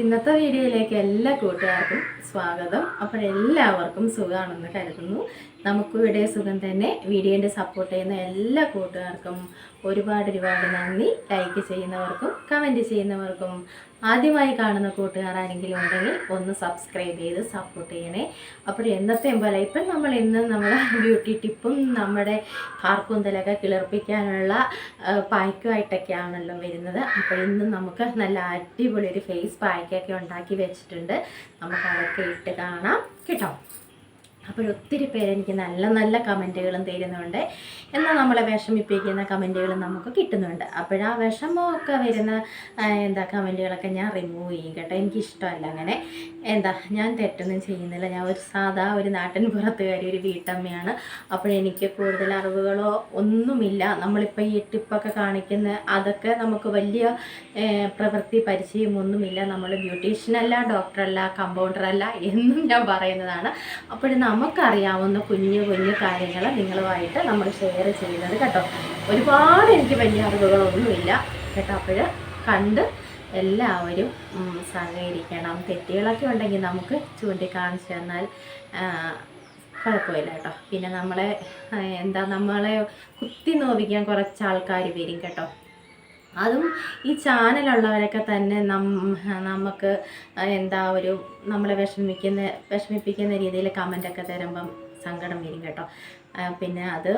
ഇന്നത്തെ വീഡിയോയിലേക്ക് എല്ലാ കൂട്ടുകാർക്കും സ്വാഗതം. അപ്പോൾ എല്ലാവർക്കും സുഖമാണെന്ന് കരുതുന്നു. നമുക്കും ഇവിടെ സുഖം തന്നെ. വീഡിയോന്റെ സപ്പോർട്ട് ചെയ്യുന്ന എല്ലാ കൂട്ടുകാർക്കും ഒരുപാട് ഒരുപാട് നന്ദി. ലൈക്ക് ചെയ്യുന്നവർക്കും കമന്റ് ചെയ്യുന്നവർക്കും ആദ്യമായി കാണുന്ന കൂട്ടുകാർ ആരെങ്കിലും ഉണ്ടെങ്കിൽ ഒന്ന് സബ്സ്ക്രൈബ് ചെയ്ത് സപ്പോർട്ട് ചെയ്യണേ. അപ്പോൾ എന്നത്തെയും പോലെ ഇപ്പം നമ്മൾ ഇന്ന് നമ്മുടെ ബ്യൂട്ടി ടിപ്പും നമ്മുടെ കാർക്കൂന്തലൊക്കെ കിളിർപ്പിക്കാനുള്ള പായ്ക്കുമായിട്ടൊക്കെയാണല്ലോ വരുന്നത്. അപ്പോൾ ഇന്ന് നമുക്ക് നല്ല അടിപൊളി ഒരു ഫേസ് പായ്ക്കൊക്കെ ഉണ്ടാക്കി വെച്ചിട്ടുണ്ട്. നമുക്ക് അതൊക്കെ ഇട്ട് കാണാം. കേട്ടോ? അപ്പോൾ ഒത്തിരി പേരെനിക്ക് നല്ല നല്ല കമന്റുകളും തരുന്നുണ്ട്. എന്നാൽ നമ്മളെ വിഷമിപ്പിക്കുന്ന കമന്റുകളും നമുക്ക് കിട്ടുന്നുണ്ട്. അപ്പോഴാ വിഷമമൊക്കെ വരുന്ന എന്താ കമന്റുകളൊക്കെ ഞാൻ റിമൂവ് ചെയ്യും കേട്ടോ. എനിക്കിഷ്ടമല്ല അങ്ങനെ. എന്താ ഞാൻ തെറ്റൊന്നും ചെയ്യുന്നില്ല. ഞാൻ ഒരു സാധാ ഒരു നാട്ടിൻ പുറത്തുകാരി ഒരു വീട്ടമ്മയാണ്. അപ്പോഴെനിക്ക് കൂടുതൽ അറിവുകളോ ഒന്നുമില്ല. നമ്മളിപ്പോൾ ഈ ടിപ്പൊക്കെ കാണിക്കുന്ന അതൊക്കെ നമുക്ക് വലിയ പ്രവൃത്തി പരിചയമൊന്നുമില്ല നമ്മൾ ബ്യൂട്ടീഷ്യനല്ല ഡോക്ടറല്ല കമ്പൗണ്ടറല്ല എന്നും ഞാൻ പറയുന്നതാണ്. അപ്പോൾ നമുക്കറിയാവുന്ന കുഞ്ഞു കുഞ്ഞു കാര്യങ്ങൾ നിങ്ങളുമായിട്ട് നമ്മൾ ഷെയർ ചെയ്യുന്നത് കേട്ടോ. ഒരുപാട് എനിക്ക് വലിയ അറിവുകളൊന്നുമില്ല. കേട്ടോ അപ്പോൾ കണ്ട് എല്ലാവരും സഹകരിക്കണം. തെറ്റുകളൊക്കെ ഉണ്ടെങ്കിൽ നമുക്ക് ചൂണ്ടിക്കാണിച്ചു തന്നാൽ കുഴപ്പമില്ല കേട്ടോ. പിന്നെ നമ്മളെ എന്താ നമ്മളെ കുത്തി നോവിക്കാൻ കുറച്ച് ആൾക്കാർ വരും കേട്ടോ. അതും ഈ ചാനലുള്ളവരൊക്കെ തന്നെ നമുക്ക് എന്താ ഒരു നമ്മളെ വിഷമിക്കുന്ന വിഷമിപ്പിക്കുന്ന രീതിയിൽ കമന്റൊക്കെ തരുമ്പം സങ്കടം വരും കേട്ടോ. പിന്നെ അത്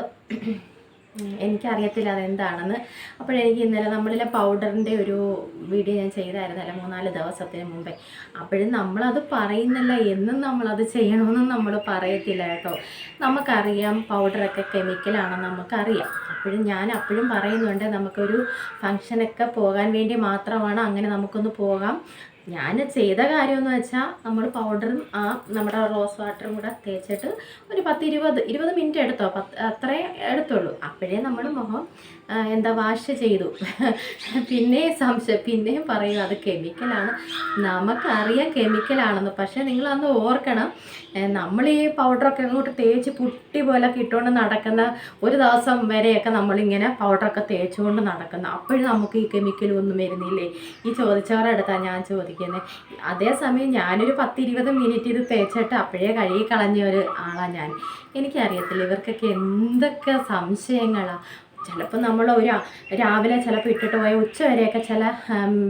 എനിക്കറിയത്തില്ല അതെന്താണെന്ന്. അപ്പോഴെനിക്ക് ഇന്നലെ നമ്മളിലെ പൗഡറിന്റെ ഒരു വീഡിയോ ഞാൻ ചെയ്തായിരുന്നു അല്ല മൂന്നാൽ ദിവസത്തിന് മുമ്പേ. അപ്പോഴും നമ്മളത് പറയുന്നില്ല. എന്നും നമ്മളത് ചെയ്യണമെന്നും നമ്മൾ പറയത്തില്ല കേട്ടോ. നമുക്കറിയാം പൗഡറൊക്കെ കെമിക്കലാണെന്ന് നമുക്കറിയാം. അപ്പോഴും ഞാൻ അപ്പോഴും പറയുന്നുണ്ട് നമുക്കൊരു ഫങ്ഷനൊക്കെ പോകാൻ വേണ്ടി മാത്രമാണ് അങ്ങനെ നമുക്കൊന്ന് പോകാം. ഞാൻ ചെയ്ത കാര്യമെന്ന് വെച്ചാൽ നമ്മൾ പൗഡറും ആ നമ്മുടെ റോസ് വാട്ടറും കൂടെ തേച്ചിട്ട് ഒരു പത്ത് ഇരുപത് ഇരുപത് മിനിറ്റ് എടുത്തോ? പത്ത് അത്രേ എടുത്തുള്ളൂ. അപ്പോഴേ നമ്മൾ മുഖം എന്താ വാഷ് ചെയ്തു. പിന്നെ സംശയം പിന്നെയും പറയും അത് കെമിക്കലാണ് നമുക്കറിയാം കെമിക്കലാണെന്ന് പക്ഷേ നിങ്ങളന്ന് ഓർക്കണം. നമ്മൾ ഈ പൗഡറൊക്കെ അങ്ങോട്ട് തേച്ച് പുട്ടി പോലെ കിട്ടുകൊണ്ട് നടക്കുന്ന ഒരു ദിവസം വരെയൊക്കെ നമ്മളിങ്ങനെ പൗഡറൊക്കെ തേച്ചുകൊണ്ട് നടക്കുന്ന. അപ്പോഴും നമുക്ക് ഈ കെമിക്കലൊന്നും വരുന്നില്ലേ? ഈ ചോദിച്ചവരുടെ അടുത്താണ് ഞാൻ ചോദിക്കുന്നത് അതേസമയം ഞാനൊരു പത്തിരുപത് മിനിറ്റ് ഇത് തേച്ചിട്ട് അപ്പോഴേ കഴുകി കളഞ്ഞ ഒരു ആളാണ് ഞാൻ. എനിക്കറിയത്തില്ല ഇവർക്കൊക്കെ എന്തൊക്കെ സംശയങ്ങളാണ് ചിലപ്പോൾ നമ്മൾ ഒരു രാവിലെ ചിലപ്പോൾ ഇട്ടിട്ട് പോയ ഉച്ച വരെയൊക്കെ ചില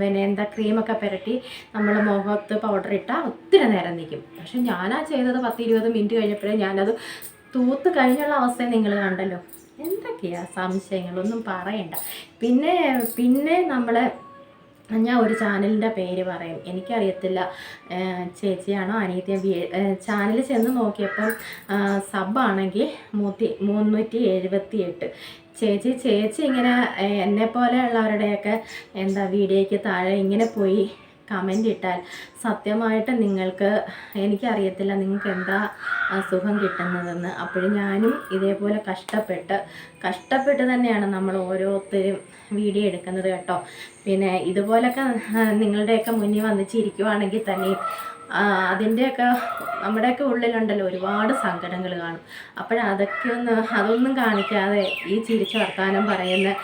പിന്നെ എന്താ ക്രീമൊക്കെ പുരട്ടി നമ്മൾ മുഖത്ത് പൗഡർ ഇട്ടാൽ ഒത്തിരി നേരം നിൽക്കും പക്ഷെ ഞാനാ ചെയ്തത് പത്ത് ഇരുപത് മിനിറ്റ് കഴിഞ്ഞപ്പോഴേ ഞാനത് തൂത്ത് കഴിഞ്ഞുള്ള അവസ്ഥ നിങ്ങൾ കണ്ടല്ലോ. എന്തൊക്കെയാ സംശയങ്ങളൊന്നും പറയണ്ട. പിന്നെ പിന്നെ നമ്മൾ ഞാൻ ഒരു ചാനലിന്റെ പേര് പറയും. എനിക്കറിയത്തില്ല ചേച്ചിയാണോ അനിയത്തിയോ ചാനൽ ചെന്ന് നോക്കിയപ്പം സബാണെങ്കിൽ നൂറ്റി മുന്നൂറ്റി എഴുപത്തി എട്ട് ചേച്ചി ചേച്ചി ഇങ്ങനെ എന്നെ പോലെയുള്ളവരുടെയൊക്കെ എന്താ വീഡിയോയ്ക്ക് താഴെ ഇങ്ങനെ പോയി കമന്റ് ഇട്ടാൽ സത്യമായിട്ട് നിങ്ങൾക്ക് എനിക്കറിയത്തില്ല നിങ്ങൾക്ക് എന്താ അസുഖം സുഖം കിട്ടുന്നതെന്ന്. അപ്പോഴും ഞാനും ഇതേപോലെ കഷ്ടപ്പെട്ട് കഷ്ടപ്പെട്ട് തന്നെയാണ് നമ്മൾ ഓരോരുത്തരും വീഡിയോ എടുക്കുന്നത് കേട്ടോ. പിന്നെ ഇതുപോലൊക്കെ നിങ്ങളുടെയൊക്കെ മുന്നിൽ വന്നിച്ചിരിക്കുവാണെങ്കിൽ തന്നെയും അതിന്റെയൊക്കെ നമ്മുടെയൊക്കെ ഉള്ളിലുണ്ടല്ലോ ഒരുപാട് സങ്കടങ്ങൾ കാണും. അപ്പോഴതൊക്കെ ഒന്ന് അതൊന്നും കാണിക്കാതെ ഈ ചിരിച്ച വർത്താനം പറയുന്ന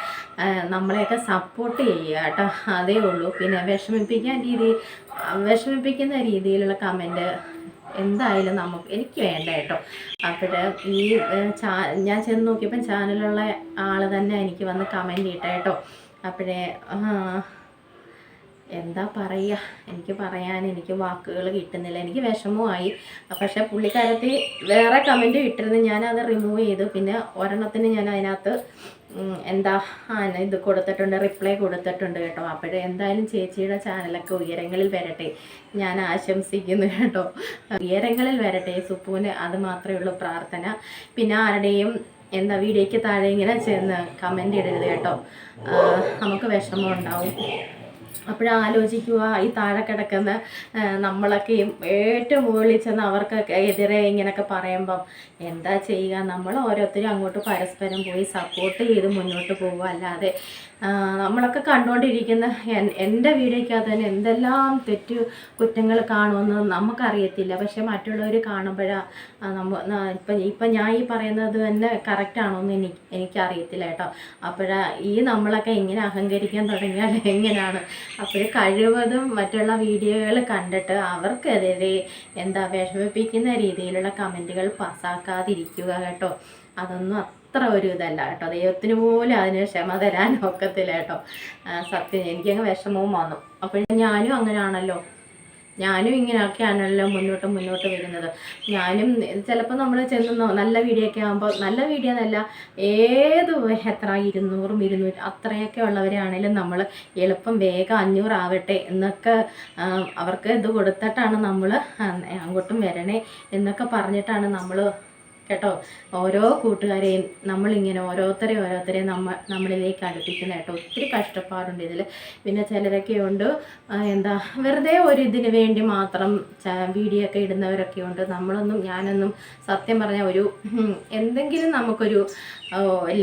നമ്മളെയൊക്കെ സപ്പോർട്ട് ചെയ്യുക കേട്ടോ. അതേ ഉള്ളൂ. പിന്നെ വിഷമിപ്പിക്കാൻ രീതി വിഷമിപ്പിക്കുന്ന രീതിയിലുള്ള കമന്റ് എന്തായാലും നമുക്ക് എനിക്ക് വേണ്ട കേട്ടോ. അപ്പോൾ ഈ ചാ ഞാൻ ചെന്ന് നോക്കിയപ്പം ചാനലുള്ള ആൾ തന്നെ എനിക്ക് വന്ന് കമന്റ് ഇട്ട അപ്പോഴേ എന്താ പറയുക എനിക്ക് പറയാൻ എനിക്ക് വാക്കുകൾ കിട്ടുന്നില്ല. എനിക്ക് വിഷമമായി. പക്ഷെ പുള്ളിക്കാരത്തി വേറെ കമന്റ് ഇട്ടിരുന്നു. ഞാനത് റിമൂവ് ചെയ്തു. പിന്നെ ഒരെണ്ണത്തിന് ഞാൻ അതിനകത്ത് എന്താ ഇത് കൊടുത്തിട്ടുണ്ട്. റിപ്ലൈ കൊടുത്തിട്ടുണ്ട് കേട്ടോ. അപ്പോഴേ എന്തായാലും ചേച്ചിയുടെ ചാനലൊക്കെ ഉയരങ്ങളിൽ വരട്ടെ. ഞാൻ ആശംസിക്കുന്നു കേട്ടോ. ഉയരങ്ങളിൽ വരട്ടെ സുപ്പുവിന്. അത് മാത്രമേ ഉള്ളൂ പ്രാർത്ഥന. പിന്നെ ആരുടെയും എന്താ വീഡിയോയ്ക്ക് താഴെ ഇങ്ങനെ ചെന്ന് കമന്റ് ഇടരുത് കേട്ടോ. നമുക്ക് വിഷമം ഉണ്ടാവും. അപ്പോഴാലോചിക്കുക ഈ താഴെ കിടക്കുന്ന നമ്മളൊക്കെയും ഏറ്റവും മുകളിൽ ചെന്ന് അവർക്കൊക്കെ എതിരെ ഇങ്ങനെയൊക്കെ പറയുമ്പം എന്താ ചെയ്യുക? നമ്മൾ ഓരോരുത്തരും അങ്ങോട്ട് പരസ്പരം പോയി സപ്പോർട്ട് ചെയ്ത് മുന്നോട്ട് പോവുക. അല്ലാതെ നമ്മളൊക്കെ കണ്ടുകൊണ്ടിരിക്കുന്ന എൻ- എന്റെ വീഡിയോയ്ക്കകത്ത് തന്നെ എന്തെല്ലാം തെറ്റ് കുറ്റങ്ങൾ കാണുമെന്ന് നമുക്കറിയത്തില്ല. പക്ഷെ മറ്റുള്ളവർ കാണുമ്പോഴാണ് നമ്മ ന- ഇപ്പം ഇപ്പം ഞാൻ ഈ പറയുന്നത് തന്നെ കറക്റ്റാണോ എന്ന് എനിക്ക് എനിക്കറിയത്തില്ല കേട്ടോ. അപ്പോഴാ ഈ നമ്മളൊക്കെ ഇങ്ങനെ അഹങ്കരിക്കാൻ തുടങ്ങിയാൽ എങ്ങനെയാണ് അപ്പോൾ കഴിവതും മറ്റുള്ള വീഡിയോകൾ കണ്ടിട്ട് അവർക്കെതിരെ എന്താ വിഷമിപ്പിക്കുന്ന രീതിയിലുള്ള കമന്റുകൾ പാസ്സാക്കാതിരിക്കുക കേട്ടോ. അതൊന്നും അത്ര ഒരു ഇതല്ല കേട്ടോ. ദൈവത്തിന് പോലും അതിന് ക്ഷമ തരാൻ ഒക്കത്തില്ല കേട്ടോ. സത്യം. എനിക്കങ്ങ് വിഷമവും വന്നു. അപ്പോൾ ഞാനും അങ്ങനെയാണല്ലോ ഞാനും ഇങ്ങനെയൊക്കെയാണല്ലോ മുന്നോട്ട് മുന്നോട്ട് വരുന്നത്. ഞാനും ചിലപ്പോൾ നമ്മൾ ചെന്ന് നല്ല വീഡിയോ ഒക്കെ ആകുമ്പോൾ നല്ല വീഡിയോ എന്നല്ല ഏത് എത്ര ഇരുന്നൂറും ഇരുന്നൂറ് അത്രയൊക്കെ ഉള്ളവരാണെങ്കിലും നമ്മൾ എളുപ്പം വേഗം അഞ്ഞൂറാവട്ടെ എന്നൊക്കെ അവർക്ക് ഇത് കൊടുത്തിട്ടാണ് നമ്മൾ അങ്ങോട്ടും വരണേ എന്നൊക്കെ പറഞ്ഞിട്ടാണ് നമ്മൾ കേട്ടോ? ഓരോ കൂട്ടുകാരെയും നമ്മളിങ്ങനെ ഓരോരുത്തരെയും ഓരോരുത്തരെയും നമ്മ നമ്മളിലേക്ക് അടുപ്പിക്കുന്ന കേട്ടോ. ഒത്തിരി കഷ്ടപ്പാടുണ്ട് ഇതിൽ. പിന്നെ ചിലരൊക്കെ ഉണ്ട് എന്താ വെറുതെ ഒരു ഇതിന് വേണ്ടി മാത്രം വീഡിയോ ഒക്കെ ഇടുന്നവരൊക്കെ ഉണ്ട്. നമ്മളൊന്നും ഞാനൊന്നും സത്യം പറഞ്ഞാൽ ഒരു എന്തെങ്കിലും നമുക്കൊരു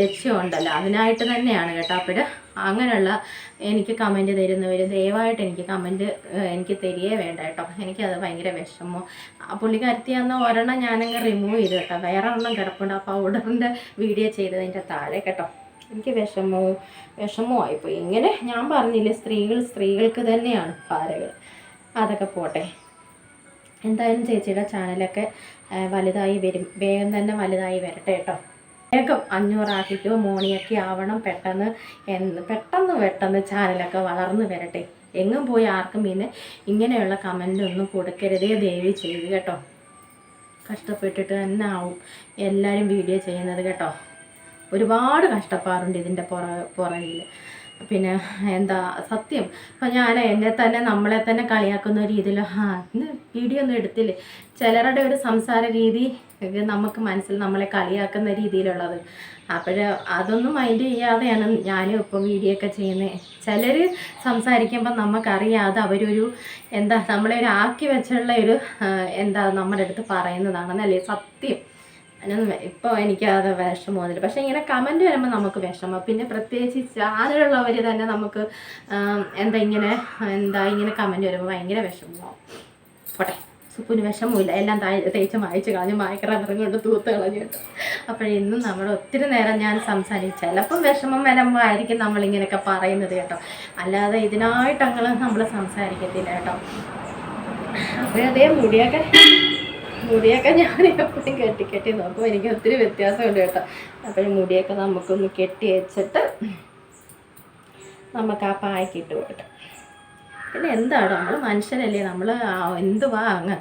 ലക്ഷ്യമുണ്ടല്ലോ അതിനായിട്ട് തന്നെയാണ് കേട്ടോ. അപ്പോൾ അങ്ങനെയുള്ള എനിക്ക് കമന്റ് തരുന്നവർ ദയവായിട്ട് എനിക്ക് കമന്റ് എനിക്ക് തരികയേ വേണ്ട കേട്ടോ. എനിക്കത് ഭയങ്കര വിഷമോ. ആ പുള്ളിക്കാരത്തിയാന്ന് ഒരെണ്ണം ഞാനങ്ങ് റിമൂവ് ചെയ്തു കേട്ടോ. വേറെ ഒരെണ്ണം കിടപ്പുണ്ട്. ആ പൗഡറിന്റെ വീഡിയോ ചെയ്തതിന്റെ താഴെ കേട്ടോ. എനിക്ക് വിഷമവും വിഷമവും ആയിപ്പോയി. ഇങ്ങനെ ഞാൻ പറഞ്ഞില്ലേ സ്ത്രീകൾ സ്ത്രീകൾക്ക് തന്നെയാണ് പാരകൾ. അതൊക്കെ പോട്ടെ. എന്തായാലും ചേച്ചിയുടെ ചാനലൊക്കെ വലുതായി വരും. വേഗം തന്നെ വലുതായി വരട്ടെ കേട്ടോ. വേഗം അഞ്ഞൂറാക്കിയിട്ട് മോണിയൊക്കെ ആവണം പെട്ടെന്ന് എന്ന് പെട്ടെന്ന് പെട്ടെന്ന് ചാനലൊക്കെ വളർന്നു വരട്ടെ. എങ്ങും പോയി ആർക്കും പിന്നെ ഇങ്ങനെയുള്ള കമന്റ് ഒന്നും കൊടുക്കരുതേ ദയവ് ചെയ്ത് കേട്ടോ. കഷ്ടപ്പെട്ടിട്ട് തന്നെ ആവും എല്ലാവരും വീഡിയോ ചെയ്യുന്നത് കേട്ടോ. ഒരുപാട് കഷ്ടപ്പാടുണ്ട് ഇതിന്റെ പുറ പുറകിൽ പിന്നെ എന്താ സത്യം. ഇപ്പം ഞാൻ എന്നെ തന്നെ നമ്മളെ തന്നെ കളിയാക്കുന്ന രീതിയിൽ ആ ഇന്ന് വീഡിയോ ഒന്നും എടുത്തില്ലേ? ചിലരുടെ ഒരു സംസാര രീതി നമുക്ക് മനസ്സിൽ നമ്മളെ കളിയാക്കുന്ന രീതിയിലുള്ളത്. അപ്പോൾ അതൊന്നും മൈൻഡ് ചെയ്യാതെയാണ് ഞാനും ഇപ്പം വീഡിയോ ഒക്കെ ചെയ്യുന്നത് ചിലർ സംസാരിക്കുമ്പോൾ നമുക്കറിയാതെ അവരൊരു എന്താ നമ്മളെ ഒരു ആക്കി വെച്ചുള്ള ഒരു എന്താ നമ്മുടെ അടുത്ത് പറയുന്നതാണെന്നല്ലേ സത്യം. ഇപ്പോൾ എനിക്കത് വിഷമമൊന്നുമില്ല. പക്ഷേ ഇങ്ങനെ കമന്റ് വരുമ്പോൾ നമുക്ക് വിഷമം. പിന്നെ പ്രത്യേകിച്ച് ചാനലുള്ളവർ തന്നെ നമുക്ക് എന്താ ഇങ്ങനെ എന്താ ഇങ്ങനെ കമന്റ് വരുമ്പോൾ ഭയങ്കര വിഷമമാവും പോട്ടെ. സുപ്പിന് വിഷമമില്ല. എല്ലാം തേച്ച് മായച്ച് കളഞ്ഞ് മായക്കറ കൊണ്ട് തൂത്ത് കളഞ്ഞു കേട്ടോ അപ്പോൾ ഇന്നും നമ്മൾ ഒത്തിരി നേരം ഞാൻ സംസാരിച്ചു ചിലപ്പം വിഷമം വരുമ്പോൾ ആയിരിക്കും നമ്മളിങ്ങനെയൊക്കെ പറയുന്നത് കേട്ടോ. അല്ലാതെ ഇതിനായിട്ടങ്ങൾ നമ്മൾ സംസാരിക്കത്തില്ല കേട്ടോ. അപ്പോൾ അതേ മുടിയൊക്കെ മുടിയൊക്കെ ഞാൻ എപ്പോഴും കെട്ടി കെട്ടി നോക്കും. എനിക്ക് ഒത്തിരി വ്യത്യാസമുണ്ട് കേട്ടോ. അപ്പോൾ മുടിയൊക്കെ നമുക്കൊന്ന് കെട്ടി വെച്ചിട്ട് നമുക്ക് ആ പായക്കിട്ട് കൊടുക്കാം. പിന്നെ എന്താണ് നമ്മൾ മനുഷ്യരല്ലേ നമ്മൾ എന്തുവാ അങ്ങ്?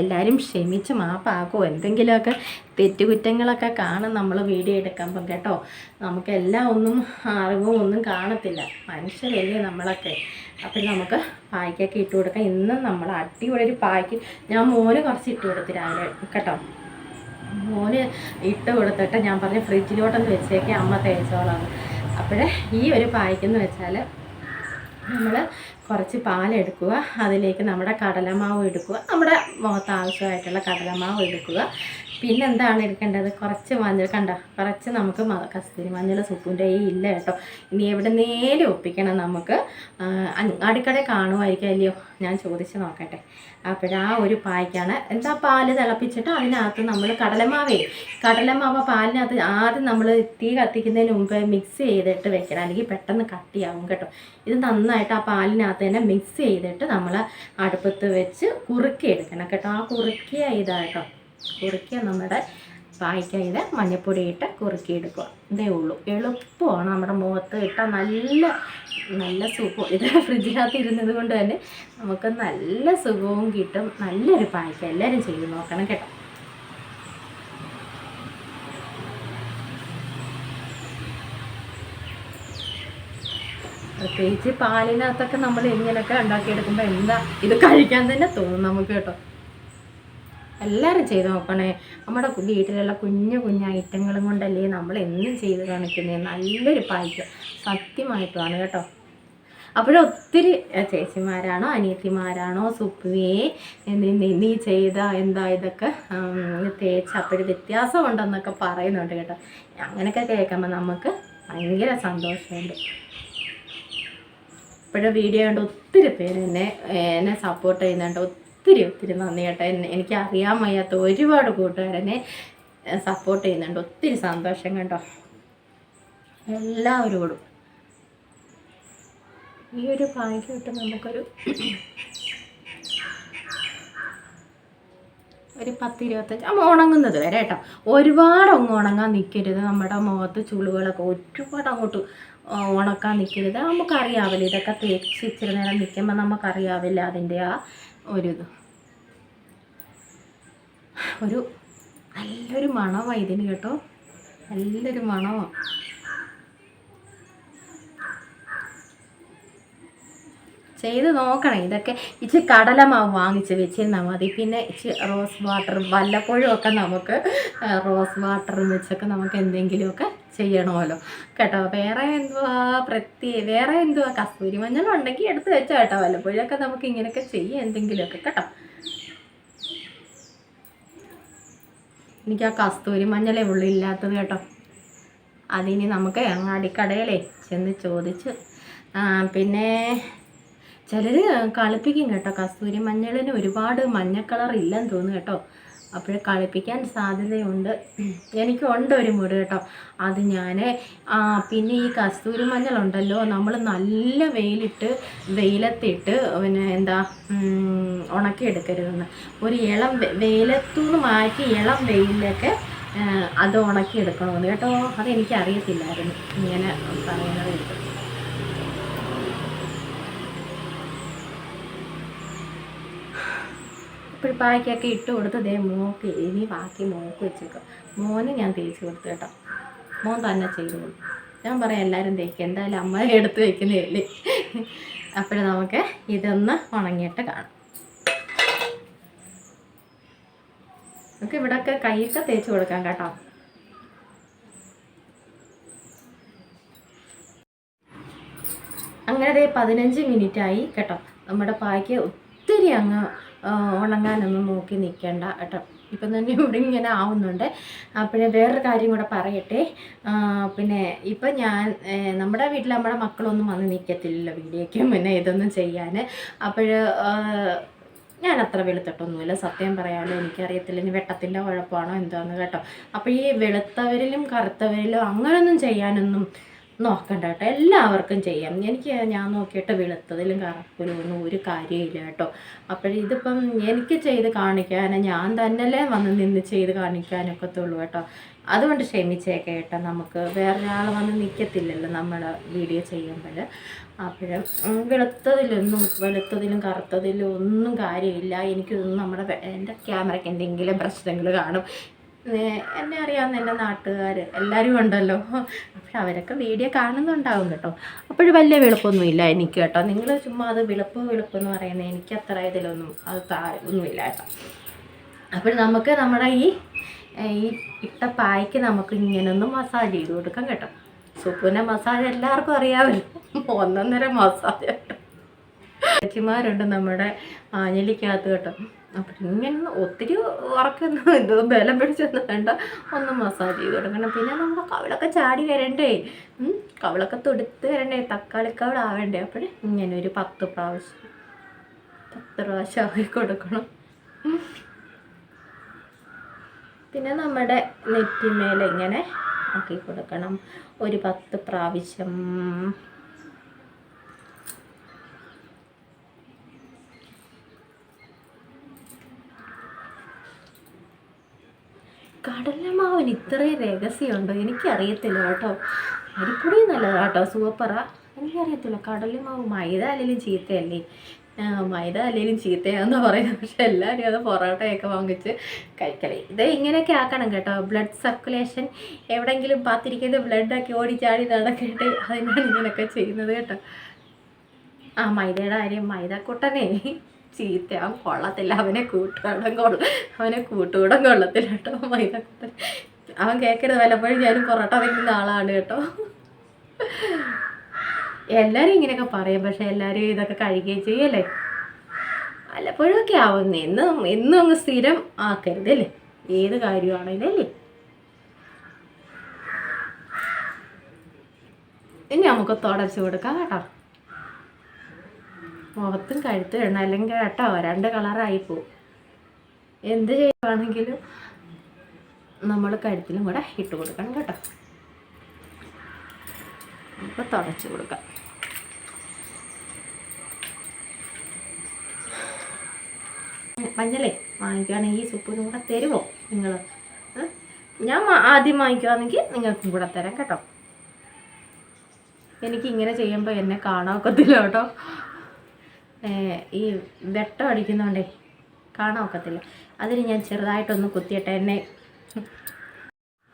എല്ലാവരും ക്ഷമിച്ച് മാപ്പാക്കോ. എന്തെങ്കിലുമൊക്കെ തെറ്റുകുറ്റങ്ങളൊക്കെ കാണും നമ്മൾ വീഡിയോ എടുക്കുമ്പം കേട്ടോ. നമുക്കെല്ലാം ഒന്നും അറിവും ഒന്നും കാണത്തില്ല. മനുഷ്യരല്ലേ നമ്മളൊക്കെ. അപ്പം നമുക്ക് പായ്ക്കൊക്കെ ഇട്ട് കൊടുക്കാം ഇന്നും നമ്മൾ അടിപൊളി ഒരു പായ്ക്ക്. ഞാൻ മോന് കുറച്ച് ഇട്ട് കൊടുത്ത് രാവിലെ കേട്ടോ. മോന് ഇട്ട് കൊടുത്തിട്ട് ഞാൻ പറഞ്ഞ ഫ്രിഡ്ജിലോട്ടൊന്ന് വെച്ചേക്ക് അമ്മ തേച്ചോളാം അപ്പോഴേ ഈ ഒരു പായ്ക്കെന്ന് വെച്ചാൽ നമ്മൾ കുറച്ച് പാലെടുക്കുക അതിലേക്ക് നമ്മുടെ കടലമാവ് എടുക്കുക നമ്മുടെ മുഖത്ത് ആവശ്യമായിട്ടുള്ള കടലമാവ് എടുക്കുക പിന്നെ എന്താണ് എടുക്കേണ്ടത്? കുറച്ച് മഞ്ഞൾ. കണ്ട? കുറച്ച് നമുക്ക് കസ്തൂരി മഞ്ഞൾ സൂപ്പിന്റെ ഈ ഇല്ല കേട്ടോ. ഇനി എവിടെ നേരെ ഒപ്പിക്കണം നമുക്ക്? അങ്ങാടിക്കട കാണുമായിരിക്കും അല്ലയോ? ഞാൻ ചോദിച്ച് നോക്കട്ടെ. അപ്പോഴാ ഒരു പായ്ക്കാണ്. എന്താ പാൽ തിളപ്പിച്ചിട്ട് അതിനകത്ത് നമ്മൾ കടലമാവേ? കടലമാവ പാലിനകത്ത് ആദ്യം നമ്മൾ തീ കത്തിക്കുന്നതിന് മുമ്പ് മിക്സ് ചെയ്തിട്ട് വെക്കണം. അല്ലെങ്കിൽ പെട്ടെന്ന് കട്ടിയാവും കേട്ടോ. ഇത് നന്നായിട്ട് ആ പാലിനകത്ത് തന്നെ മിക്സ് ചെയ്തിട്ട് നമ്മൾ അടുപ്പത്ത് വെച്ച് കുറുക്കി എടുക്കണം കേട്ടോ. ആ കുറുക്കിയ ഇതാട്ടോ കുറുക്കിയ നമ്മുടെ പായ്ക്ക ഇത് മഞ്ഞപ്പൊടി ഇട്ട് കുറുക്കി എടുക്കുക ഇതേ ഉള്ളൂ. എളുപ്പമാണ് നമ്മുടെ മുഖത്ത് ഇട്ടാൽ നല്ല നല്ല സുഖം. ഇത് ഫ്രിഡ്ജിനകത്ത് ഇരുന്നത് കൊണ്ട് തന്നെ നമുക്ക് നല്ല സുഖവും കിട്ടും. നല്ലൊരു പായ്ക്ക. എല്ലാവരും ചെയ്ത് നോക്കണം കേട്ടോ. പ്രത്യേകിച്ച് പാലിനകത്തൊക്കെ നമ്മൾ ഇങ്ങനെയൊക്കെ ഉണ്ടാക്കിയെടുക്കുമ്പോൾ എന്താ ഇത് കഴിക്കാൻ തന്നെ തോന്നും നമുക്ക് കേട്ടോ. എല്ലാവരും ചെയ്ത് നോക്കണേ. നമ്മുടെ വീട്ടിലുള്ള കുഞ്ഞു കുഞ്ഞു ഐറ്റങ്ങളും കൊണ്ടല്ലേ നമ്മൾ എന്നും ചെയ്ത് കാണിക്കുന്നത് നല്ലൊരു പായ്ക്ക് സത്യമായിട്ടുമാണ് കേട്ടോ. അപ്പോഴൊത്തിരി ചേച്ചിമാരാണോ അനിയത്തിമാരാണോ സുപ്പുവേ നീ ചെയ്ത എന്താ ഇതൊക്കെ തേച്ച് അപ്പോഴും വ്യത്യാസം ഉണ്ടെന്നൊക്കെ പറയുന്നുണ്ട് കേട്ടോ. അങ്ങനെയൊക്കെ കേൾക്കുമ്പോൾ നമുക്ക് ഭയങ്കര സന്തോഷമുണ്ട്. ഇപ്പോഴും വീഡിയോ കണ്ട് ഒത്തിരി പേര് എന്നെ എന്നെ സപ്പോർട്ട് ചെയ്യുന്നുണ്ട്. ഒത്തിരി ഒത്തിരി നന്ദി കേട്ടോ. എനിക്ക് അറിയാൻ വയ്യാത്ത ഒരുപാട് കൂട്ടുകാരനെ സപ്പോർട്ട് ചെയ്യുന്നുണ്ട്. ഒത്തിരി സന്തോഷം കേട്ടോ. എല്ലാവരോടും. ഈ ഒരു ഭാഗ്യം ഇട്ട് നമുക്കൊരു ഒരു പത്ത് ഇരുപത്തഞ്ച് അമ്മ ഉണങ്ങുന്നത് വരെ കേട്ടോ. ഒരുപാട് അങ്ങ് ഉണങ്ങാൻ നിൽക്കരുത് നമ്മുടെ മുഖത്ത് ചുളുകളൊക്കെ ഒരുപാട് അങ്ങോട്ട് ആ, ഉണക്കാൻ നിൽക്കരുത് നമുക്കറിയാവില്ല ഇതൊക്കെ തേച്ച് ഇച്ചിരി നേരം നിൽക്കുമ്പോൾ നമുക്കറിയാവില്ല അതിന്റെ ആ ഒരു ഒരു നല്ലൊരു മണമാണ് ഇതിന് കേട്ടോ. നല്ലൊരു മണമാണ് ചെയ്ത് നോക്കണം. ഇതൊക്കെ ഇച്ചിരി കടലമാവ് വാങ്ങിച്ച് വെച്ചിരുന്നാൽ മതി. പിന്നെ ഇച്ചിരി റോസ് വാട്ടർ വല്ലപ്പോഴും ഒക്കെ നമുക്ക് റോസ് വാട്ടർ വെച്ചൊക്കെ നമുക്ക് എന്തെങ്കിലുമൊക്കെ ചെയ്യണമല്ലോ. കേട്ടോ? വേറെ എന്തുവാ പ്രത്യേക വേറെ എന്തുവാ കസ്തൂരി മഞ്ഞൾ ഉണ്ടെങ്കിൽ എടുത്ത് വെച്ചോ കേട്ടോ. വല്ലപ്പോഴൊക്കെ നമുക്ക് ഇങ്ങനെയൊക്കെ ചെയ്യാം എന്തെങ്കിലുമൊക്കെ കേട്ടോ? എനിക്ക് ആ കസ്തൂരി മഞ്ഞളേ ഉള്ളു ഇല്ലാത്തത് കേട്ടോ. അതിനി നമുക്ക് അങ്ങാടിക്കടയിലേ ചെന്ന് ചോദിച്ച് പിന്നെ ചിലർ കളിപ്പിക്കും കേട്ടോ. കസ്തൂരി മഞ്ഞളിന് ഒരുപാട് മഞ്ഞ കളർ ഇല്ലെന്ന് തോന്നുന്നു കേട്ടോ. അപ്പോൾ കളിപ്പിക്കാൻ സാധ്യതയുണ്ട്. എനിക്കുണ്ട് ഒരു മുറി കേട്ടോ. അത് ഞാൻ പിന്നെ ഈ കസ്തൂരി മഞ്ഞളുണ്ടല്ലോ നമ്മൾ നല്ല വെയിലിട്ട് വെയിലത്തിട്ട് പിന്നെ എന്താ ഉണക്കിയെടുക്കരുതെന്ന്. ഒരു ഇളം വെയിലത്തു വെയിലത്തുനിന്ന് മാറ്റി ഇളം വെയിലൊക്കെ അത് ഉണക്കിയെടുക്കണമെന്ന് കേട്ടോ. അതെനിക്കറിയത്തില്ലായിരുന്നു. ഇങ്ങനെ പറയുന്നത് കേട്ടു ഇട്ട് കൊടുത്ത് ദേ മോക്ക് ഇനി ബാക്കി മോക്ക് വെച്ചേക്കും. മോന് ഞാൻ തേച്ച് കൊടുത്തു കേട്ടോ. മോൻ തന്നെ ചെയ്തു ഞാൻ പറയാം എല്ലാവരും തേക്കും. എന്തായാലും അമ്മ എടുത്ത് വെക്കുന്നതല്ലേ അപ്പോൾ നമുക്ക് ഇതൊന്ന് ഉണങ്ങിയിട്ട് കാണാം. നമുക്ക് ഇവിടെയൊക്കെ കൈയൊക്കെ തേച്ച് കൊടുക്കാം കേട്ടോ. അങ്ങനെ പതിനഞ്ച് മിനിറ്റ് ആയി കേട്ടോ. നമ്മുടെ പായ്ക്ക് ഒത്തിരി അങ്ങ് ഉണങ്ങാനൊന്നും നോക്കി നിൽക്കേണ്ട കേട്ടോ. ഇപ്പം തന്നെ ഇവിടെ ഇങ്ങനെ ആവുന്നുണ്ട്. പിന്നെ വേറൊരു കാര്യം കൂടെ പറയട്ടെ. പിന്നെ ഇപ്പം ഞാൻ നമ്മുടെ വീട്ടിൽ നമ്മുടെ മക്കളൊന്നും വന്ന് നിൽക്കത്തില്ലല്ലോ വീഡിയോയ്ക്ക് പിന്നെ ഇതൊന്നും ചെയ്യാൻ അപ്പോൾ ഞാൻ അത്ര വെളുത്തിട്ടൊന്നുമില്ല. സത്യം പറയാമല്ലോ എനിക്കറിയത്തില്ല. ഇനി വെട്ടത്തിന്റെ കുഴപ്പമാണോ എന്താണെന്ന് കേട്ടോ. അപ്പോൾ ഈ വെളുത്തവരിലും കറുത്തവരിലും അങ്ങനെയൊന്നും ചെയ്യാനൊന്നും നോക്കണ്ട കേട്ടോ എല്ലാവർക്കും ചെയ്യാം. എനിക്ക് ഞാൻ നോക്കിയിട്ട് വെളുത്തതിലും കറുപ്പിലും ഒന്നും ഒരു കാര്യമില്ല കേട്ടോ. അപ്പോഴിതിപ്പം എനിക്ക് ചെയ്ത് കാണിക്കാൻ ഞാൻ തന്നെയല്ലേ വന്ന് നിന്ന് ചെയ്ത് കാണിക്കാനൊക്കത്തുള്ളൂ കേട്ടോ. അതുകൊണ്ട് ക്ഷമിച്ചേക്കെ കേട്ടോ. നമുക്ക് വേറൊരാൾ വന്ന് നിൽക്കത്തില്ലല്ലോ നമ്മൾ വീഡിയോ ചെയ്യുമ്പോൾ അപ്പോഴും വെളുത്തതിലൊന്നും വെളുത്തതിലും കറുത്തതിലും ഒന്നും കാര്യമില്ല. എനിക്കൊന്നും നമ്മുടെ എന്റെ ക്യാമറയ്ക്ക് എന്തെങ്കിലും പ്രശ്നങ്ങൾ കാണും. എന്നെ അറിയാവുന്ന എന്റെ നാട്ടുകാർ എല്ലാവരും ഉണ്ടല്ലോ. പക്ഷെ അവരൊക്കെ വീഡിയോ കാണുന്നുണ്ടാവും കേട്ടോ. അപ്പോൾ വലിയ വിളപ്പൊന്നുമില്ല എനിക്ക് കേട്ടോ. നിങ്ങൾ ചുമ്മാ അത് വെളുപ്പ് വെളുപ്പ് എന്ന് പറയുന്നത് എനിക്ക് അത്ര ഇതിലൊന്നും അത് താരൊന്നുമില്ല കേട്ടോ. അപ്പോൾ നമുക്ക് നമ്മുടെ ഈ ഈ ഇട്ട പായ്ക്ക് നമുക്ക് ഇങ്ങനെ ഒന്ന് മസാജ് ചെയ്ത് കൊടുക്കാം കേട്ടോ. സുപ്പുവിന്റെ മസാജ് എല്ലാവർക്കും അറിയാമല്ലോ. ഒന്നൊന്നര മസാജ്. കേട്ടോ ചേച്ചിമാരുണ്ട് നമ്മുടെ ആഞ്ഞലിക്കകത്ത് കേട്ടോ. അപ്പം ഇങ്ങനെ ഒത്തിരി ഉറക്കൊന്നും ഇത് ബലം പിടിച്ചൊന്നും വേണ്ട. ഒന്ന് മസാജ് ചെയ്ത് കൊടുക്കണം. പിന്നെ നമ്മൾ കവിളൊക്കെ ചാടി വരണ്ടേ? കവിളൊക്കെ തൊടുത്ത് വരണ്ടേ? തക്കാളി കവിളാവണ്ടേ അപ്പോൾ ഇങ്ങനെ ഒരു പത്ത് പ്രാവശ്യം പത്ത് പ്രാവശ്യം ആക്കി കൊടുക്കണം. പിന്നെ നമ്മുടെ നെറ്റിമേലിങ്ങനെ ആക്കി കൊടുക്കണം. ഒരു പത്ത് പ്രാവശ്യം. കടലമാവിന് ഇത്രയും രഹസ്യമുണ്ടോ? എനിക്കറിയത്തില്ല കേട്ടോ. അരിപ്പൊടി നല്ലതാ കേട്ടോ സൂപ്പറാ. എനിക്കറിയത്തില്ല കടലമാവ് മൈദ അല്ലെങ്കിലും ചീത്തയല്ലേ? മൈദ അല്ലെങ്കിലും ചീത്തയാണെന്ന് പറയുന്നത്. പക്ഷെ എല്ലാവരും അത് പൊറോട്ടയൊക്കെ വാങ്ങിച്ച് കഴിക്കലേ. ഇത് ഇങ്ങനെയൊക്കെ ആക്കണം കേട്ടോ. ബ്ലഡ് സർക്കുലേഷൻ എവിടെയെങ്കിലും പാത്തിരിക്കുന്ന ബ്ലഡൊക്കെ ഓടിച്ചാടി നടക്കട്ടെ. അതിനാണ് ഇങ്ങനെയൊക്കെ ചെയ്യുന്നത് കേട്ടോ. ആ മൈദയുടെ കാര്യം മൈദക്കുട്ടനെ. ചീത്തയാൻ കൊള്ളത്തില്ല. അവനെ കൂട്ടുകൂടം കൊള്ള അവനെ കൂട്ടുകൂടം കൊള്ളത്തില്ല കേട്ടോ. മൈദക്കുട്ടൻ അവൻ കേൾക്കരുത് വല്ലപ്പോഴും ഞാനും പൊറോട്ട വയ്ക്കുന്ന ആളാണ് കേട്ടോ. എല്ലാരും ഇങ്ങനെയൊക്കെ പറയും. പക്ഷെ എല്ലാരും ഇതൊക്കെ കഴിക്കുകയും ചെയ്യല്ലേ? വല്ലപ്പോഴും ഒക്കെ ആവും. എന്നും എന്നും അങ്ങ് സ്ഥിരം ആക്കരുത് അല്ലേ? ഏത് കാര്യമാണെങ്കിലും അല്ലേ? ഇനി നമുക്ക് തുടച്ചു കൊടുക്കാം കേട്ടോ. മുഖത്തും കഴുത്തും ഇടണം. അല്ലെങ്കിൽ കേട്ടോ രണ്ട് കളറായി പോവും. എന്ത് ചെയ്യുവാണെങ്കിലും നമ്മൾ കഴുത്തിലും കൂടെ ഇട്ട് കൊടുക്കണം കേട്ടോ. അപ്പോൾ തുടച്ച് കൊടുക്കാം. മഞ്ഞളേ വാങ്ങിക്കുകയാണെങ്കിൽ സുപ്പിനും കൂടെ തരുമോ നിങ്ങൾ ഞാൻ ആദ്യം വാങ്ങിക്കുകയാണെങ്കിൽ നിങ്ങൾക്കും കൂടെ തരാം കേട്ടോ. എനിക്ക് ഇങ്ങനെ ചെയ്യുമ്പോൾ എന്നെ കാണാൻ ഒക്കത്തില്ല കേട്ടോ. ഈ വെട്ടം അടിക്കുന്നോണ്ടേ കാണാൻ ഒക്കത്തില്ല. അതിന് ഞാൻ ചെറുതായിട്ടൊന്ന് കുത്തിയിട്ട്. എന്നെ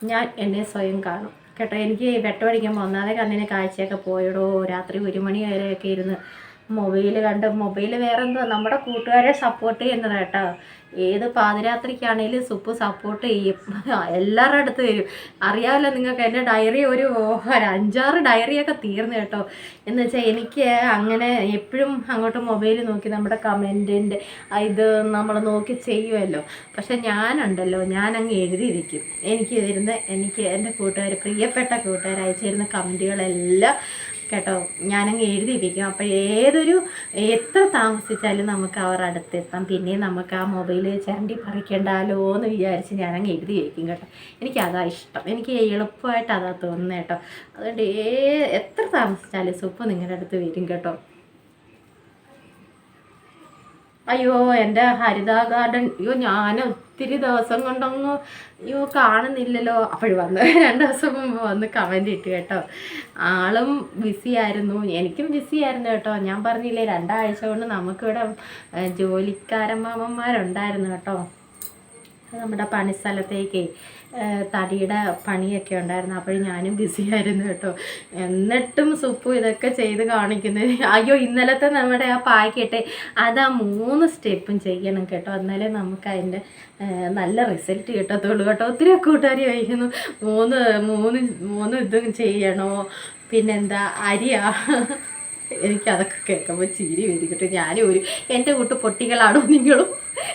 ഞാൻ എന്നെ സ്വയം കാണും. കേട്ടോ എനിക്ക് വെട്ടം അടിക്കുമ്പോൾ ഒന്നാതെ കണ്ണിന് കാഴ്ചയൊക്കെ പോയിടോ. രാത്രി ഒരു മണി വരെയൊക്കെ ഇരുന്ന് മൊബൈൽ കണ്ട് മൊബൈൽ വേറെ എന്തോ നമ്മുടെ കൂട്ടുകാരെ സപ്പോർട്ട് ചെയ്യുന്നത് കേട്ടോ. ഏത് പാതിരാത്രിക്കാണേലും സുപ്പ് സപ്പോർട്ട് ചെയ്യും. എല്ലാവരുടെ അടുത്ത് വരും. അറിയാമല്ലോ നിങ്ങൾക്ക് എന്റെ ഡയറി ഒരു അഞ്ചാറ് ഡയറിയൊക്കെ തീർന്നു കേട്ടോ. എന്ന് വെച്ചാൽ എനിക്ക് അങ്ങനെ എപ്പോഴും അങ്ങോട്ട് മൊബൈൽ നോക്കി നമ്മുടെ കമന്റിന്റെ ഇത് നമ്മൾ നോക്കി ചെയ്യുമല്ലോ പക്ഷെ ഞാനുണ്ടല്ലോ ഞാൻ അങ്ങ് എഴുതിയിരിക്കും. എനിക്ക് വരുന്ന എനിക്ക് എന്റെ കൂട്ടുകാർ പ്രിയപ്പെട്ട കൂട്ടുകാർ അയച്ചിരുന്ന കമന്റുകളെല്ലാം കേട്ടോ ഞാനങ്ങ് എഴുതി വയ്ക്കും അപ്പോൾ ഏതൊരു എത്ര താമസിച്ചാലും നമുക്ക് അവർ അടുത്തെത്താം. പിന്നെയും നമുക്ക് ആ മൊബൈൽ ചരണ്ടി പറിക്കണ്ടാലോ എന്ന് വിചാരിച്ച് ഞാനങ്ങ് എഴുതി വയ്ക്കും കേട്ടോ. എനിക്ക് അതാ ഇഷ്ടം. എനിക്ക് എളുപ്പമായിട്ട് അതാ തോന്നുന്നത് കേട്ടോ. അതുകൊണ്ട് ഏ എത്ര താമസിച്ചാലും സുപ്പ് നിങ്ങളുടെ അടുത്ത് വരും കേട്ടോ. അയ്യോ എന്റെ ഹരിത ഗാർഡൻ. അയ്യോ ഞാൻ ഒത്തിരി ദിവസം കൊണ്ടൊന്നും അയ്യോ കാണുന്നില്ലല്ലോ. അപ്പോഴും വന്ന് രണ്ട് ദിവസം മുമ്പ് വന്ന് കമന്റ് ഇട്ട് കേട്ടോ. ആളും ബിസി ആയിരുന്നു. എനിക്കും ബിസി ആയിരുന്നു കേട്ടോ. ഞാൻ പറഞ്ഞില്ലേ രണ്ടാഴ്ച കൊണ്ട് നമുക്കിവിടെ ജോലിക്കാരൻ മാമന്മാരുണ്ടായിരുന്നു കേട്ടോ. നമ്മുടെ പണിസ്ഥലത്തേക്ക് തടിയുടെ പണിയൊക്കെ ഉണ്ടായിരുന്നു. അപ്പോൾ ഞാനും ബിസി ആയിരുന്നു കേട്ടോ. എന്നിട്ടും സുപ്പു ഇതൊക്കെ ചെയ്ത് കാണിക്കുന്നത് അയ്യോ ഇന്നലത്തെ നമ്മുടെ ആ പായ്ക്കട്ടെ അത് ആ മൂന്ന് സ്റ്റെപ്പും ചെയ്യണം കേട്ടോ. എന്നാലേ നമുക്ക് അതിന്റെ നല്ല റിസൾട്ട് കിട്ടത്തുള്ളൂ കേട്ടോ. ഒത്തിരി കൂട്ടുകാർ കഴിക്കുന്നു മൂന്ന് മൂന്ന് മൂന്ന് ഇതും ചെയ്യണോ? പിന്നെന്താ അരിയാ? എനിക്കതൊക്കെ കേൾക്കുമ്പോൾ ചിരി വരും കേട്ടോ. ഞാനും ഒരു എന്റെ കൂട്ട് പൊട്ടികളാണോ നിങ്ങളും?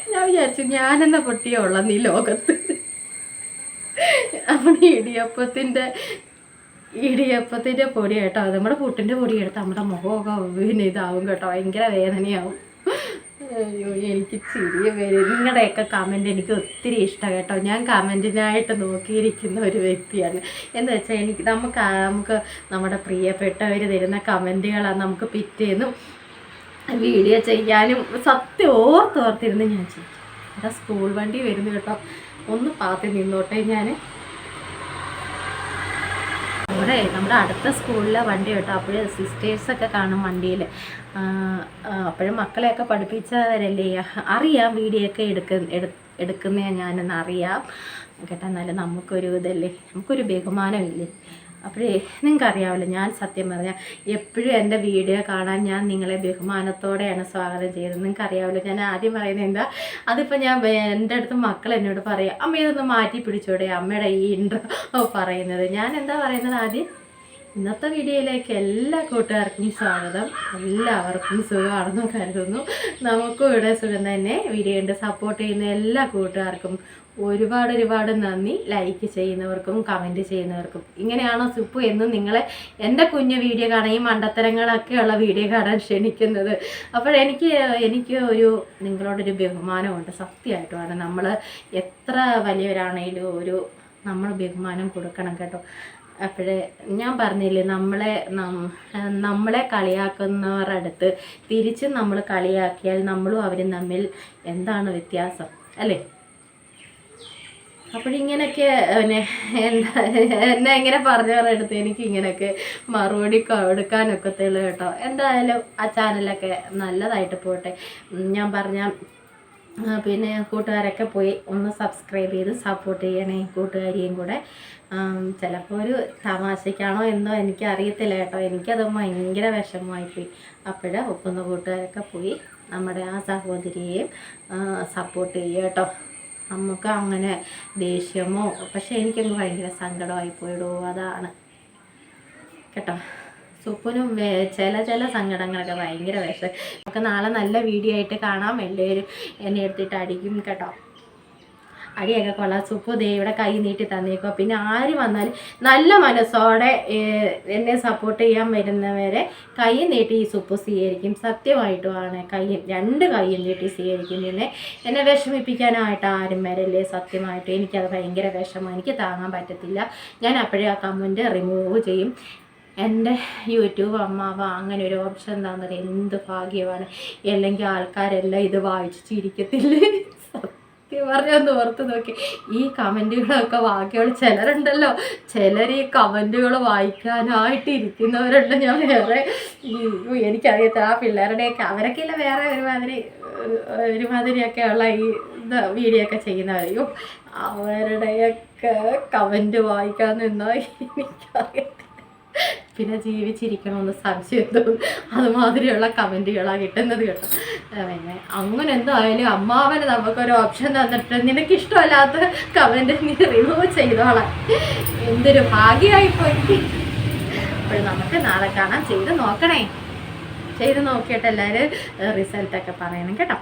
ഞാൻ വിചാരിച്ചു ഞാനെന്ന പൊട്ടിയോ ഉള്ളന്ന് ഈ ലോകത്ത്. നമ്മുടെ ഇടിയപ്പത്തിന്റെ ഇടിയപ്പത്തിന്റെ പൊടി കേട്ടോ. നമ്മുടെ പുട്ടിന്റെ പൊടി നമ്മുടെ മുഖമൊക്കെ പിന്നെ ഇതാവും കേട്ടോ. ഭയങ്കര വേദനയാവും. എനിക്ക് ചിരി വരും. നിങ്ങളുടെയൊക്കെ കമന്റ് എനിക്ക് ഒത്തിരി ഇഷ്ടം കേട്ടോ. ഞാൻ കമന്റിനായിട്ട് നോക്കിയിരിക്കുന്ന ഒരു വ്യക്തിയാണ്. എന്ന് വെച്ചാൽ എനിക്ക് നമുക്ക് നമുക്ക് നമ്മുടെ പ്രിയപ്പെട്ടവർ തരുന്ന കമന്റുകളാണ് നമുക്ക് പിറ്റേന്നും വീഡിയോ ചെയ്യാനും സത്യം ഓർത്തോർത്തിരുന്ന് ഞാൻ ചെയ്യും അതാ സ്കൂൾ വണ്ടി വരുന്നു കേട്ടോ. ഒന്ന് പാത്തി നിന്നോട്ടെ ഞാൻ അവിടെ നമ്മുടെ അടുത്ത സ്കൂളിലെ വണ്ടി കേട്ടോ അപ്പോഴ് സിസ്റ്റേഴ്സൊക്കെ കാണും വണ്ടിയിൽ. അപ്പോഴും മക്കളെയൊക്കെ പഠിപ്പിച്ചവരല്ലേ? അറിയാം വീഡിയോ ഒക്കെ എടുക്ക എടു എടുക്കുന്ന ഞാനെന്ന് അറിയാം. കേട്ടോ നമുക്കൊരു ഇതല്ലേ? നമുക്കൊരു ബഹുമാനമില്ലേ? അപ്പോഴേ നിങ്ങൾക്ക് അറിയാമല്ലോ ഞാൻ സത്യം പറഞ്ഞാൽ എപ്പോഴും എന്റെ വീഡിയോ കാണാൻ ഞാൻ നിങ്ങളെ ബഹുമാനത്തോടെയാണ് സ്വാഗതം ചെയ്തത് നിങ്ങൾക്ക് അറിയാമല്ലോ ഞാൻ ആദ്യം പറയുന്നത് എന്താ അതിപ്പോൾ ഞാൻ എന്റെ അടുത്ത് മക്കൾ എന്നോട് പറയാം അമ്മ ഇതൊന്ന് മാറ്റി പിടിച്ചോടെ അമ്മയുടെ ഈ ഇൻട്രോ പറയുന്നത്. ഞാൻ എന്താ പറയുന്നത് ആദ്യം? ഇന്നത്തെ വീഡിയോയിലേക്ക് എല്ലാ കൂട്ടുകാർക്കും സ്വാഗതം. എല്ലാവർക്കും സുഖമാണെന്ന് കരുതുന്നു. നമുക്കും ഇവിടെ സുഖം തന്നെ. വീഡിയോ ഉണ്ട് സപ്പോർട്ട് ചെയ്യുന്ന എല്ലാ കൂട്ടുകാർക്കും ഒരുപാട് ഒരുപാട് നന്ദി. ലൈക്ക് ചെയ്യുന്നവർക്കും കമന്റ് ചെയ്യുന്നവർക്കും. ഇങ്ങനെയാണോ സുപ്പു എന്ന് നിങ്ങളെ എന്റെ കുഞ്ഞു വീഡിയോ കാണാൻ ഈ മണ്ടത്തരങ്ങളൊക്കെയുള്ള വീഡിയോ കാണാൻ ക്ഷണിക്കുന്നത്. അപ്പോഴെനിക്ക് എനിക്ക് ഒരു നിങ്ങളോടൊരു ബഹുമാനമുണ്ട്. സത്യമായിട്ടുമാണ്. നമ്മൾ എത്ര വലിയവരാണെങ്കിലും ഒരു നമ്മൾ ബഹുമാനം കൊടുക്കണം കേട്ടോ. അപ്പോഴേ ഞാൻ പറഞ്ഞില്ലേ നമ്മളെ നമ്മളെ കളിയാക്കുന്നവരുടെ അടുത്ത് തിരിച്ച് നമ്മൾ കളിയാക്കിയാൽ നമ്മളും അവരും തമ്മിൽ എന്താണ് വ്യത്യാസം? അല്ലേ? അപ്പോഴിങ്ങനെയൊക്കെ പിന്നെ എന്താ എന്നെ ഇങ്ങനെ പറഞ്ഞവരടുത്ത് എനിക്ക് ഇങ്ങനെയൊക്കെ മറുപടി കൊടുക്കാനൊക്കത്തുള്ളൂ കേട്ടോ. എന്തായാലും ആ ചാനലൊക്കെ നല്ലതായിട്ട് പോട്ടെ. ഞാൻ പറഞ്ഞ പിന്നെ കൂട്ടുകാരൊക്കെ പോയി ഒന്ന് സബ്സ്ക്രൈബ് ചെയ്ത് സപ്പോർട്ട് ചെയ്യണേ കൂട്ടുകാരിയും കൂടെ. ചിലപ്പോൾ ഒരു തമാശയ്ക്കാണോ എന്തോ എനിക്ക് അറിയത്തില്ല കേട്ടോ. എനിക്കത് ഭയങ്കര വിഷമമായിപ്പോയി. അപ്പോഴേ ഒപ്പുന്ന കൂട്ടുകാരൊക്കെ പോയി നമ്മുടെ ആ സഹോദരിയെയും സപ്പോർട്ട് ചെയ്യുക കേട്ടോ. നമുക്ക് അങ്ങനെ ദേഷ്യമോ പക്ഷേ എനിക്കങ്ങ് ഭയങ്കര സങ്കടമായി പോയിടോ അതാണ്. കേട്ടോ. സുപ്പനും ചില ചില സങ്കടങ്ങളൊക്കെ ഭയങ്കര വിഷം. നമുക്ക് നാളെ നല്ല വീഡിയോ ആയിട്ട് കാണാം. എല്ലാവരും എന്നെ എടുത്തിട്ട് അടിക്കും കേട്ടോ. അടിയൊക്കെ കൊള്ളാം. സുപ്പു ദേവിയുടെ കൈ നീട്ടി തന്നേക്കുക പിന്നെ ആര് വന്നാലും നല്ല മനസ്സോടെ എന്നെ സപ്പോർട്ട് ചെയ്യാൻ വരുന്നവരെ കൈ നീട്ടി ഈ സുപ്പു സ്വീകരിക്കും. സത്യമായിട്ടുമാണ് കൈ രണ്ട് കൈയും നീട്ടി സ്വീകരിക്കും. പിന്നെ എന്നെ വിഷമിപ്പിക്കാനായിട്ട് ആരും വരല്ലേ? സത്യമായിട്ട് എനിക്കത് ഭയങ്കര വിഷമം എനിക്ക് താങ്ങാൻ പറ്റത്തില്ല. ഞാൻ അപ്പോഴേ ആ കമന്റ് റിമൂവ് ചെയ്യും. എന്റെ യൂട്യൂബ് അമ്മാവ അങ്ങനെ ഒരു ഓപ്ഷൻ തന്നത് എന്ത് ഭാഗ്യമാണ് അല്ലെങ്കിൽ ആൾക്കാരെല്ലാം ഇത് വായിച്ച് ചിരിക്കത്തില്ല സത്യം പറഞ്ഞൊന്ന് ഓർത്ത് നോക്കി. ഈ കമന്റുകളൊക്കെ ബാക്കിയുള്ള ചിലരുണ്ടല്ലോ. ചിലർ ഈ കമന്റുകൾ വായിക്കാനായിട്ട് ഇരിക്കുന്നവരുണ്ട് ഞാൻ വേറെ ഈ എനിക്കറിയത്തില്ല. ആ പിള്ളേരുടെയൊക്കെ അവരൊക്കെ ഇല്ല വേറെ ഒരുമാതിരി ഒരുമാതിരിയൊക്കെയുള്ള ഒരുമാതിരിയൊക്കെ ഈ വീഡിയോ ഒക്കെ ചെയ്യുന്നവരെയും അവരുടെയൊക്കെ കമന്റ് വായിക്കാൻ നിന്നാൽ എനിക്കറിയത്തില്ല. പിന്നെ ജീവിച്ചിരിക്കണമെന്ന് സംശയം അതുമാതിരിയുള്ള കമന്റുകളാണ് കിട്ടുന്നത് കേട്ടോ. പിന്നെ അങ്ങനെ എന്തായാലും അമ്മാവന് നമുക്കൊരു ഓപ്ഷൻ തന്നിട്ട് നിനക്ക് ഇഷ്ടമല്ലാത്ത കമന്റ് നീ റിമൂവ് ചെയ്തോളാം. എന്തൊരു ഭാഗ്യമായി പോയി അപ്പോൾ നമുക്ക് നാളെ കാണാം. ചെയ്ത് നോക്കണേ. ചെയ്ത് നോക്കിയിട്ട് എല്ലാവരും റിസൾട്ടൊക്കെ പറയണം കേട്ടോ.